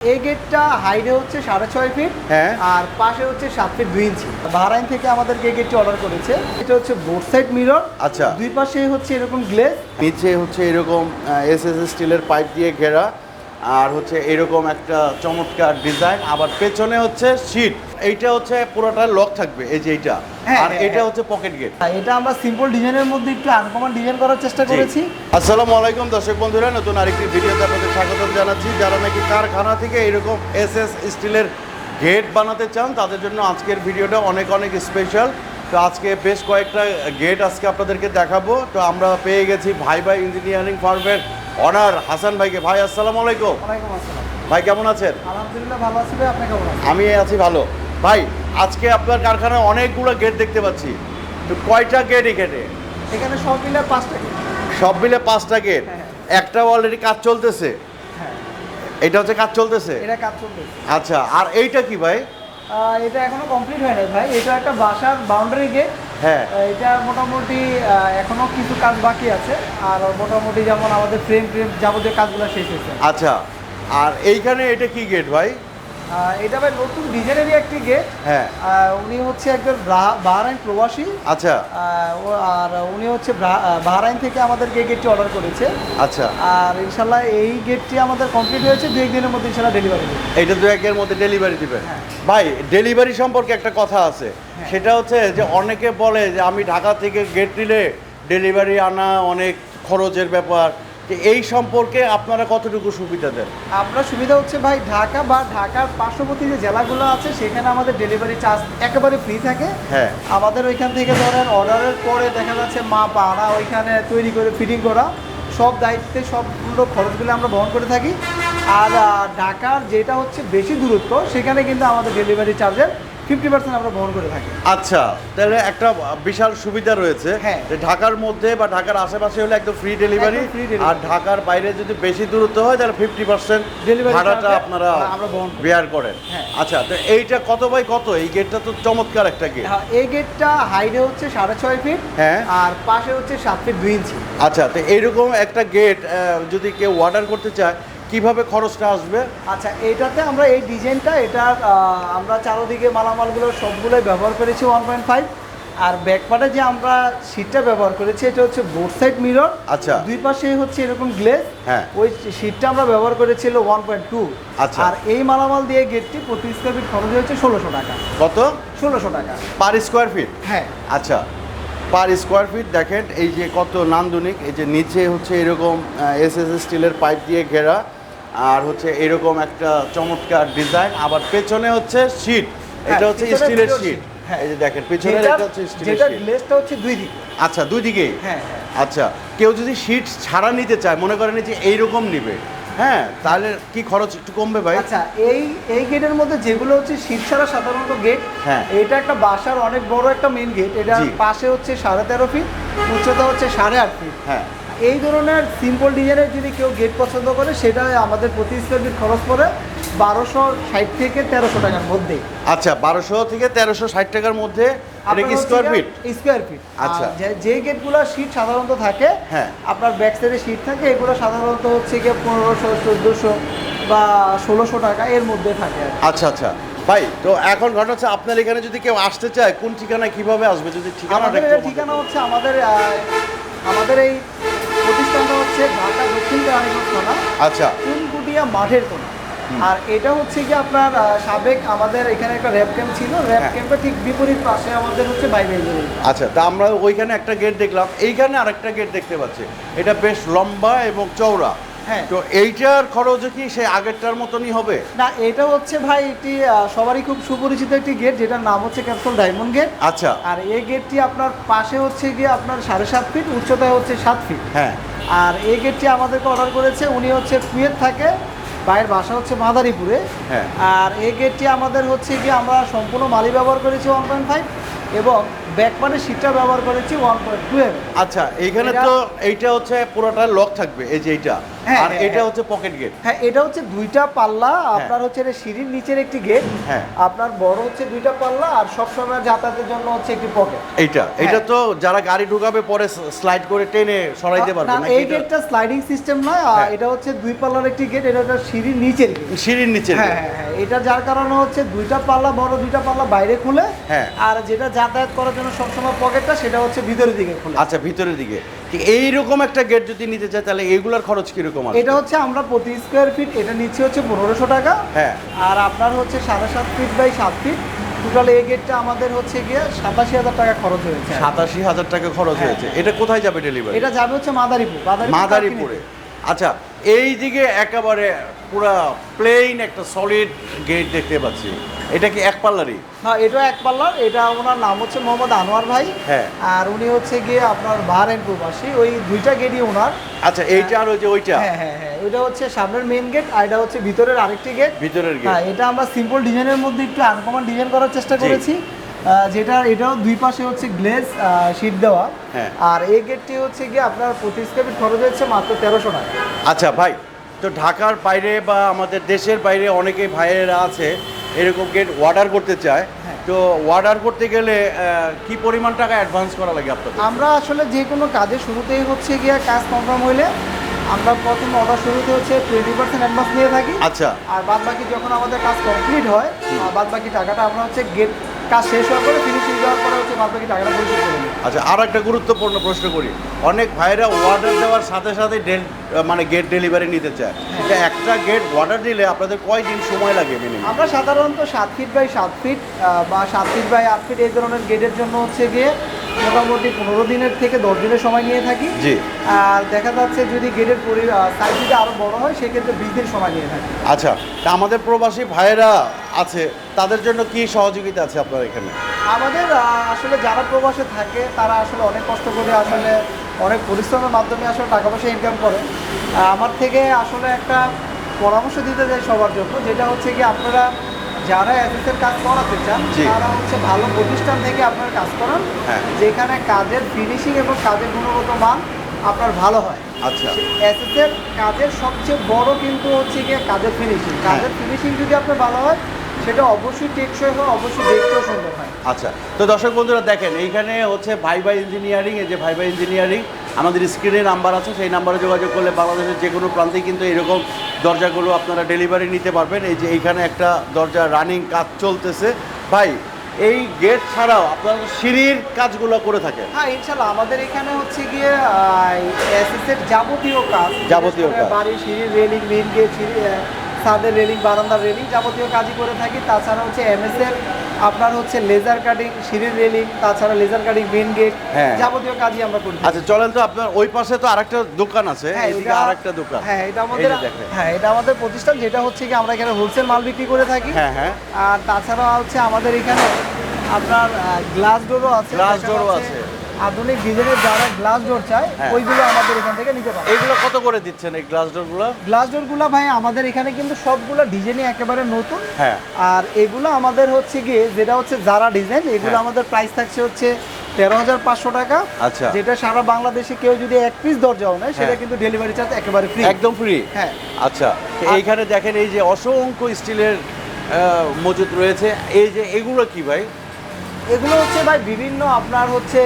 এই গেটটা হাইডে হচ্ছে সাড়ে ছয় ফিট হ্যাঁ। আর পাশে হচ্ছে সাত ফিট দুই ইঞ্চি বাহরাইন থেকে আমাদেরকে এই গেটটি অর্ডার করেছে। এটা হচ্ছে বোর্ড সাইড মিরর আচ্ছা। দুই পাশে হচ্ছে এরকম গ্লেস নিচে হচ্ছে এরকম এস এস স্টিলের পাইপ দিয়ে ঘেরা। আর হচ্ছে এরকম একটা চমৎকার ডিজাইন আবার পেছনে হচ্ছে শীট এইটা হচ্ছে পুরোটা লক থাকবে এই যে এইটা। হ্যাঁ, আর হ্যাঁ, এটা হ্যাঁ। হচ্ছে পকেট গেট এটা আমরা সিম্পল ডিজাইনের মধ্যে একটু আনকমন ডিজাইন করার চেষ্টা করেছি। আসসালামু আলাইকুম দর্শক বন্ধুরা নতুন আরেকটি ভিডিওতে আপনাদের স্বাগতম জানাচ্ছি। যারা নাকি কারখানা থেকে এরকম এস এস স্টিলের গেট বানাতে চান তাদের জন্য আজকের ভিডিওটা অনেক অনেক স্পেশাল তো আজকে বেশ কয়েকটা গেট আজকে আপনাদেরকে দেখাবো। তো আমরা পেয়ে গেছি ভাই ভাই ইঞ্জিনিয়ারিং ফার্মের অনার হাসান ভাইকে। ভাই আসসালামু আলাইকুম। ভাই কেমন আছেন? আলহামদুলিল্লাহ ভালো আছি ভাই আপনি কেমন আছেন? আমি আছি ভালো। ভাই আজকে আপনার কারখানায় অনেকগুলো গেট দেখতে পাচ্ছি। তো কয়টা গেট এখানে? এখানে সব মিলে পাঁচটা গেট সব মিলে পাঁচটা গেট হ্যাঁ। একটা অলরেডি কাজ চলতেছে? হ্যাঁ। এটা হচ্ছে কাজ চলতেছে? এটা কাজ চলতেছে। আচ্ছা আর এইটা কি ভাই? এটা এখনও কমপ্লিট হয় নাই ভাই। এটা একটা বাসার বাউন্ডারি গেট হ্যাঁ। এটা মোটামুটি এখনও কিছু কাজ বাকি আছে। আর মোটামুটি যেমন আমাদের ফ্রেম ফ্রেম যাবতীয় কাজগুলো শেষ হয়েছে। আচ্ছা আর এইখানে এটা কি গেট ভাই? এটা ভাই নতুন ডিজাইনেরই একটি গেট হ্যাঁ। উনি হচ্ছে একজন বাহরাইন প্রবাসী। আচ্ছা। আর উনি হচ্ছে আহ, থেকে আমাদেরকে এই গেটটি অর্ডার করেছে। আচ্ছা। আর ইনশাল্লাহ এই গেটটি আমাদের কমপ্লিট হয়েছে। দু একদিনের মধ্যে ইনশাল্লাহ ডেলিভারি দেবে এটা দু একের মধ্যে ডেলিভারি দিবেন হ্যাঁ। ভাই ডেলিভারি সম্পর্কে একটা কথা আছে। সেটা হচ্ছে যে অনেকে বলে যে আমি ঢাকা থেকে গেট নিলে ডেলিভারি আনা অনেক খরচের ব্যাপার। তো এই সম্পর্কে আপনারা কতটুকু সুবিধা দেন? আমরা সুবিধা হচ্ছে ভাই ঢাকা বা ঢাকার পার্শ্ববর্তী যে জেলাগুলো আছে সেখানে আমাদের ডেলিভারি চার্জ একেবারে ফ্রি থাকে। হ্যাঁ। আমাদের ওইখান থেকে ধরেন অর্ডারের পরে দেখা যাচ্ছে মা পাড়া ওইখানে তৈরি করে ফিটিং করা। সব দায়িত্বে সবগুলো খরচগুলো আমরা বহন করে থাকি। আর ঢাকার যেটা হচ্ছে বেশি দূরত্ব সেখানে কিন্তু আমাদের ডেলিভারি চার্জের ফিফটি পার্সেন্ট আমরা বহন করে থাকি আচ্ছা তাহলে একটা বিশাল সুবিধা রয়েছে হ্যাঁ। ঢাকার মধ্যে বা ঢাকার আশেপাশে হলে একদম ফ্রি ডেলিভারি আর ঢাকার বাইরে যদি বেশি দূরত্ব হয় তাহলে ফিফটি পার্সেন্ট ভাড়াটা আপনারা আমরা বহন। বেয়ার করেন হ্যাঁ। আচ্ছা তো এইটা কত বাই কত এই গেটটা তো চমৎকার একটা গেট হ্যাঁ, এই গেটটা হাইটে হচ্ছে সাড়ে ছয় ফিট হ্যাঁ। আর পাশে হচ্ছে সাত ফিট দুই ইঞ্চি আচ্ছা তো এইরকম একটা গেট যদি কেউ অর্ডার করতে চায় কীভাবে খরচটা আসবে? আচ্ছা এটাতে আমরা এই ডিজাইনটা এটা আমরা চারোদিকে মালামালগুলো সবগুলোই ব্যবহার করেছি ওয়ান পয়েন্ট ফাইভ আর ব্যাকপার্টে যে আমরা সিটটা ব্যবহার করেছি এটা হচ্ছে বোথ সাইড মিরর আচ্ছা। দুই পাশে হচ্ছে এরকম গ্লেজ হ্যাঁ। ওই সিটটা আমরা ব্যবহার করেছিল ওয়ান পয়েন্ট টু আচ্ছা। আর এই মালামাল দিয়ে গেটটি প্রতি স্কোয়ার ফিট খরচ হয়েছে ষোলোশো টাকা। কত? ষোলোশো টাকা। পার স্কোয়ার ফিট হ্যাঁ। আচ্ছা। পার স্কোয়ার ফিট দেখেন এই যে কত নান্দনিক এই যে নিচে হচ্ছে এরকম এস এস স্টিলের পাইপ দিয়ে ঘেরা। আর হচ্ছে এরকম একটা চমৎকার ডিজাইন। আবার পেছনে হচ্ছে শীট এটা হ্যাঁ, হচ্ছে পিছনে স্টিলের শীট হ্যাঁ। এই যে দেখেন পেছনে এটা হচ্ছে স্টিলের শীট গ্লেজটা হচ্ছে দুই দিকে। আচ্ছা দুই দিকেই হ্যাঁ হ্যাঁ। আচ্ছা কেউ যদি শীট ছাড়া নিতে চায় মনে করেন যে এইরকম নিবে হ্যাঁ তাহলে কি খরচ একটু কমবে ভাই? আচ্ছা এই এই গেটের মধ্যে যেগুলো হচ্ছে শীত ছাড়া সাধারণত গেট হ্যাঁ। এটা একটা বাসার অনেক বড় একটা মেইন গেট এটা পাশে হচ্ছে সাড়ে তেরো ফিট উচ্চতা হচ্ছে সাড়ে আট ফিট হ্যাঁ। এই ধরনের সিম্পল ডিজাইনের যদি কেউ গেট পছন্দ করে সেটা আমাদের প্রতি স্কোয়ার ফিট খরচ পড়ে বারোশো ষাট থেকে তেরোশো টাকার মধ্যে। আচ্ছা বারোশো থেকে তেরোশো ষাট টাকার মধ্যে স্কোয়ার ফিট স্কোয়ার ফিট আচ্ছা। যে গেটগুলো শীট সাধারণত থাকে হ্যাঁ। আপনার ব্যাক সাইডে শীট থাকে এগুলো সাধারণত হচ্ছে গিয়ে পনেরোশো চোদ্দোশো বা ষোলোশো টাকা এর মধ্যে থাকে আচ্ছা আচ্ছা। ভাই তো এখন ঘটনা হচ্ছে আপনার এখানে যদি কেউ আসতে চায় কোন ঠিকানায় কীভাবে আসবে? যদি আমাকে ঠিকানা হচ্ছে আমাদের আমাদের এই প্রতিষ্ঠানটা হচ্ছে ঢাকা দক্ষিণ কেরানীগঞ্জ থানা আচ্ছা। কুনকুটিয়া মাঠের কোনা আর এটা হচ্ছে কি আপনার সাবেক আমাদের এখানে একটা র্যাব ক্যাম্প ছিল। র্যাব হ্যাঁ। ক্যাম্পের ঠিক বিপরীত পাশে আমাদের হচ্ছে বাইবেল বাই আচ্ছা তা আমরা ওইখানে একটা গেট দেখলাম। এইখানে আরেকটা গেট দেখতে পাচ্ছি। এটা বেশ লম্বা এবং চওড়া। হ্যাঁ। তো এইটার খরচ কি সেই আগেরটার মতনই হবে? না এটা হচ্ছে ভাই একটি সবারই খুব সুপরিচিত একটি গেট যেটার নাম হচ্ছে ক্যাপসুল ডায়মন্ড গেট আচ্ছা। আর এই গেটটি আপনার পাশে হচ্ছে গিয়ে আপনার সাড়ে সাত ফিট উচ্চতায় হচ্ছে সাত ফিট হ্যাঁ। আর এই গেটটি আমাদেরকে অর্ডার করেছে উনি হচ্ছে কুয়েত থাকে ভাইয়ের বাসা হচ্ছে মাদারীপুরে। হ্যাঁ। আর এই গেটটি আমাদের হচ্ছে গিয়ে আমরা সম্পূর্ণ মালি ব্যবহার করেছি ওয়ান পয়েন্ট ফাইভ এবং ব্যাকপার্টের সিটটা ব্যবহার করেছি ওয়ান পয়েন্ট টুয়েলভ আচ্ছা এইখানে তো এইটা হচ্ছে পুরোটা লক থাকবে এই যে এইটা। হ্যাঁ, আর হ্যাঁ, এটা হ্যাঁ। হচ্ছে পকেট গেট হ্যাঁ এটা হচ্ছে দুইটা পাল্লা আপনার হচ্ছে এটা সিঁড়ির নিচের একটি গেট হ্যাঁ। আপনার বড় হচ্ছে দুইটা পাল্লা আর সবসময় যাতায়াতের জন্য হচ্ছে একটি পকেট এইটা এটা তো যারা গাড়ি ঢুকাবে পরে স্লাইড করে টেনে সরাইতে পারবে না এই গেটটা স্লাইডিং সিস্টেম নয় আর। এটা হচ্ছে দুই পাল্লার একটি গেট এটা হচ্ছে সিঁড়ির নিচের সিঁড়ির নিচে হ্যাঁ হ্যাঁ এটা যার কারণে হচ্ছে দুইটা পাল্লা বড় দুইটা পাল্লা বাইরে খুলে হ্যাঁ। আর যেটা যাতায়াত করার জন্য সবসময় পকেটটা সেটা হচ্ছে ভিতরের দিকে খুলে। আচ্ছা ভিতরের দিকে। এইরকম একটা গেট যদি নিতে চায় তাহলে এইগুলোর খরচ কীরকম আছে এটা হচ্ছে আমরা প্রতি স্কোয়ার ফিট এটা নিচ্ছি হচ্ছে পনেরোশো টাকা। হ্যাঁ। আর আপনার হচ্ছে সাড়ে সাত ফিট বাই সাত ফিট টোটাল এই গেটটা আমাদের হচ্ছে গিয়ে সাতাশি হাজার টাকা খরচ হয়েছে। সাতাশি হাজার টাকা খরচ হ্যাঁ। হয়েছে এটা কোথায় যাবে ডেলিভারি এটা যাবে হচ্ছে মাদারীপুর। মাদারীপুরে আচ্ছা এই দিকে একেবারে পুরা প্লেন একটা সলিড গেট দেখতে পাচ্ছি। এটা কি এক পাল্লারই? হ্যাঁ এটা এক পাল্লার। এটা ওনার নাম হচ্ছে মোহাম্মদ আনোয়ার ভাই। হ্যাঁ। আর উনি হচ্ছে গিয়ে আপনার বাহারেন প্রবাসী। ওই দুইটা গেটই ওনার। আচ্ছা এইটা আর ওই যে ওইটা? হ্যাঁ হ্যাঁ হ্যাঁ। ওইটা হচ্ছে সামনের মেইন গেট আর এটা হচ্ছে ভিতরের আরেকটি গেট ভিতরের গেট হ্যাঁ এটা আমরা সিম্পল ডিজাইনের মধ্যে একটু আনকমন ডিজাইন করার চেষ্টা করেছি। যেটা এটাও দুই পাশে হচ্ছে গ্লেজ শীট দেওয়া। হ্যাঁ। আর এই গেটটি হচ্ছে গিয়ে আপনার প্রতি স্কোয়ার খরচ হচ্ছে মাত্র তেরোশো টাকা। আচ্ছা ভাই তো ঢাকার বাইরে বা আমাদের দেশের বাইরে অনেকেই ভাইয়েরা আছে এরকম গেট অর্ডার করতে চায়। হ্যাঁ। তো অর্ডার করতে গেলে কি পরিমাণ টাকা অ্যাডভান্স করা লাগে আপনাদের? আমরা আসলে যে কোনো কাজে শুরুতেই হচ্ছে গিয়ে কাজ কনফার্ম হইলে আমরা প্রথম অর্ডার শুরুতে হচ্ছে টোয়েন্টি পার্সেন্ট অ্যাডভান্স নিয়ে থাকি। আচ্ছা। আর বাদ বাকি যখন আমাদের কাজ কমপ্লিট হয় বাদ বাকি টাকাটা আমরা হচ্ছে গেট কাজ শেষ হওয়ার পরে ফিনিশিং দেওয়ার পরে হচ্ছে বাদ বাকি টাকাটা পরিশোধ করে আচ্ছা আর একটা গুরুত্বপূর্ণ প্রশ্ন করি। অনেক ভাইরা অর্ডার দেওয়ার সাথে সাথে মানে গেট ডেলিভারি নিতে চায়। হ্যাঁ। একটা গেট অর্ডার দিলে আপনাদের কয় দিন সময় লাগে মিনিমাম আমরা সাধারণত সাত ফিট বাই সাত ফিট বা সাত ফিট বাই আট ফিট এই ধরনের গেটের জন্য হচ্ছে গিয়ে মোটামুটি পনেরো দিনের থেকে দশ দিনের সময় নিয়ে থাকি। জি। আর দেখা যাচ্ছে যদি গেটের পরি সাইজ যদি আরও বড় হয় সেক্ষেত্রে বিশ দিন সময় নিয়ে থাকি। আচ্ছা তা আমাদের প্রবাসী ভাইয়েরা আছে তাদের জন্য কি সহযোগিতা আছে আপনার এখানে? আমাদের আসলে যারা প্রবাসে থাকে তারা আসলে অনেক কষ্ট করে আসলে অনেক পরিশ্রমের মাধ্যমে আসলে টাকা পয়সা ইনকাম করে আমার থেকে আসলে একটা পরামর্শ দিতে চাই সবার জন্য যেটা হচ্ছে কি আপনারা যারা এসএসের কাজ করাতে চান তারা হচ্ছে ভালো প্রতিষ্ঠান থেকে আপনার কাজ করান হ্যাঁ। যেখানে কাজের ফিনিশিং এবং কাজের গুণগত মান আপনার ভালো হয়। আচ্ছা। এসএসের কাজের সবচেয়ে বড় কিন্তু হচ্ছে গিয়ে কাজের ফিনিশিং হ্যাঁ। কাজের ফিনিশিং যদি আপনার ভালো হয় সেটা অবশ্যই টেকসই হয় অবশ্যই দেখতেও সুন্দর হয়। আচ্ছা তো দর্শক বন্ধুরা দেখেন এইখানে হচ্ছে ভাই ভাই ইঞ্জিনিয়ারিং এই যে ভাই ভাই ইঞ্জিনিয়ারিং আমাদের স্ক্রিনে নাম্বার আছে সেই নাম্বারে যোগাযোগ করলে বাংলাদেশের যে কোনো প্রান্তেই কিন্তু এরকম দরজাগুলো আপনারা ডেলিভারি নিতে পারবেন। এই যে এইখানে একটা দরজা রানিং কাজ চলতেছে। ভাই এই গেট ছাড়াও আপনারা সিঁড়ির কাজগুলো করে থাকেন? হ্যাঁ ইনশাল্লাহ আমাদের এখানে হচ্ছে গিয়ে এসএস এর যাবতীয় কাজ যাবতীয় কাজ। বাড়ির সিঁড়ির রেলিং মেইন গেট সিঁড়ি ছাদের রেলিং বারান্দার রেলিং যাবতীয় কাজই করে থাকি। তাছাড়া হচ্ছে এমএস এর আপনার হচ্ছে লেজার কাটিং সিঁড়ির রেলিং তাছাড়া লেজার কাটিং মেইন গেট। যাবতীয় কাজই আমরা করি। আচ্ছা চলেন তো আপনার ওই পাশে তো আরেকটা দোকান আছে হ্যাঁ, এইদিকে এটা- আরেকটা দোকান। হ্যাঁ এটা আমাদের হ্যাঁ এটা আমাদের প্রতিষ্ঠান যেটা হচ্ছে কি আমরা এখানে হোলসেল মাল বিক্রি করে থাকি। হ্যাঁ হ্যাঁ। আর তাছাড়া হচ্ছে আমাদের এখানে আপনার গ্লাস ডোরও আছে। গ্লাস দেখা door ও যাচ্ছে আছে। আধুনিক ডিজাইনের যারা গ্লাস ডোর চায় হ্যাঁ। ওইগুলো আমাদের এখান থেকে নিতে পারে এইগুলো কত করে দিচ্ছেন এই গ্লাস ডোরগুলো গ্লাস ডোরগুলো ভাই আমাদের এখানে কিন্তু সবগুলো ডিজাইনই একেবারে নতুন। হ্যাঁ। আর এগুলো আমাদের হচ্ছে গিয়ে যেটা হচ্ছে যারা ডিজাইন এগুলো হ্যাঁ। আমাদের প্রাইস থাকছে হচ্ছে তেরো হাজার পাঁচশো টাকা। আচ্ছা। যেটা সারা বাংলাদেশে কেউ যদি এক পিস দরজাও নেয় সেটা হ্যাঁ। কিন্তু ডেলিভারি চার্জ একেবারে ফ্রি একদম ফ্রি হ্যাঁ। আচ্ছা এইখানে দেখেন এই যে অসংখ্য স্টিলের মজুদ রয়েছে। এই যে এগুলো কি ভাই? এগুলো হচ্ছে ভাই বিভিন্ন আপনার হচ্ছে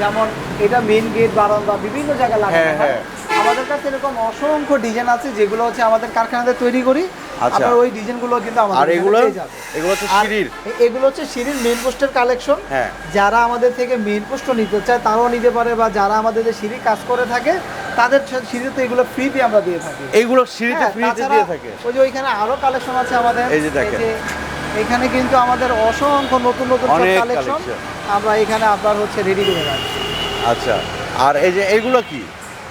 যেমন এটা মেন গেট বারান্দা বিভিন্ন জায়গায় লাগানো হ্যাঁ, হয়। হ্যাঁ। আমাদের কাছে এরকম অসংখ্য ডিজাইন আছে যেগুলো হচ্ছে আমাদের কারখানাতে তৈরি করি। আচ্ছা। ওই ডিজাইনগুলো কিন্তু আমাদের আর এগুলো? এগুলো হচ্ছে সিঁড়ির? এগুলো হচ্ছে সিঁড়ির পোস্টের কালেকশন হ্যাঁ। যারা আমাদের থেকে মেন পোস্টও নিতে চায় তারাও নিতে পারে বা যারা আমাদের যে সিঁড়ি কাজ করে থাকে তাদের সিঁড়িতে এগুলো ফ্রিতে আমরা দিয়ে থাকি। এইগুলো সিঁড়িতে হ্যাঁ, ফ্রিতে দিয়ে থাকে। ওই যে ওইখানে আরও কালেকশন আছে আমাদের। এই যে দেখেন। এখানে কিন্তু আমাদের অসংখ্য নতুন নতুন কালেকশন আমরা এখানে আপনার হচ্ছে রেডি করে রাখছি। আচ্ছা আর এই যে এইগুলো কি?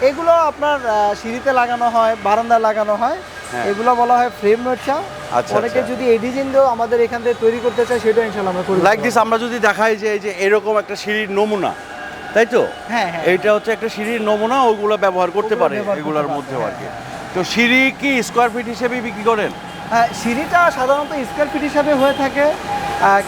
এগুলো আপনার সিঁড়িতে লাগানো হয় বারান্দায় লাগানো হয়। হ্যাঁ। এগুলো বলা হয় ফ্রেম নকশা আচ্ছা, অনেকে আচ্ছা। যদি এই ডিজাইন দিয়েও আমাদের এখান থেকে তৈরি করতে চায় সেটা ইনশাল্লাহ আমরা করি লাইক দিস আমরা যদি দেখাই যে এই যে এরকম একটা সিঁড়ির নমুনা তাই তো? হ্যাঁ হ্যাঁ। এইটা হচ্ছে একটা সিঁড়ির নমুনা ওগুলো ব্যবহার করতে পারে এগুলোর পারে, মধ্যেও আর কি। হ্যাঁ, তো সিঁড়ি কি স্কোয়ার ফিট হিসেবেই বিক্রি করেন? হ্যাঁ, সিঁড়িটা সাধারণত স্কোয়ার ফিট হিসাবে হয়ে থাকে।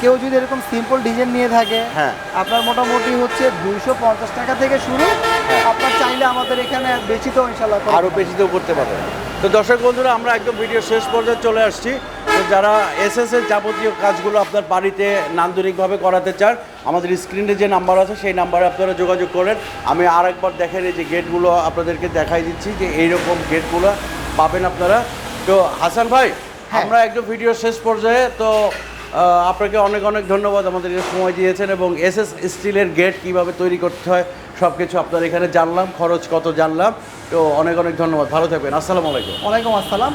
কেউ যদি এরকম সিম্পল ডিজাইন নিয়ে থাকে হ্যাঁ। আপনার মোটামুটি হচ্ছে দুইশো পঞ্চাশ টাকা থেকে শুরু। হ্যাঁ। আপনার চাইলে আমাদের এখানে বেশি তো ইনশাল্লাহ আরও বেশি তো করতে পারবেন। তো দর্শক বন্ধুরা আমরা একদম ভিডিও শেষ পর্যায়ে চলে আসছি। তো যারা এর যাবতীয় কাজগুলো আপনার বাড়িতে নান্দনিকভাবে করাতে চান আমাদের স্ক্রিনে যে নাম্বার আছে সেই নাম্বারে আপনারা যোগাযোগ করেন। আমি আর একবার দেখেন এই যে গেটগুলো আপনাদেরকে দেখাই দিচ্ছি যে এইরকম গেটগুলো পাবেন আপনারা। তো হাসান ভাই। আমরা একদম ভিডিও শেষ পর্যায়ে তো আপনাকে অনেক অনেক ধন্যবাদ আমাদেরকে সময় দিয়েছেন এবং এস এস স্টিলের গেট কীভাবে তৈরি করতে হয় সব কিছু আপনার এখানে জানলাম খরচ কত জানলাম তো অনেক অনেক ধন্যবাদ ভালো থাকবেন আসসালামু আলাইকুম। ওয়ালাইকুম আসসালাম।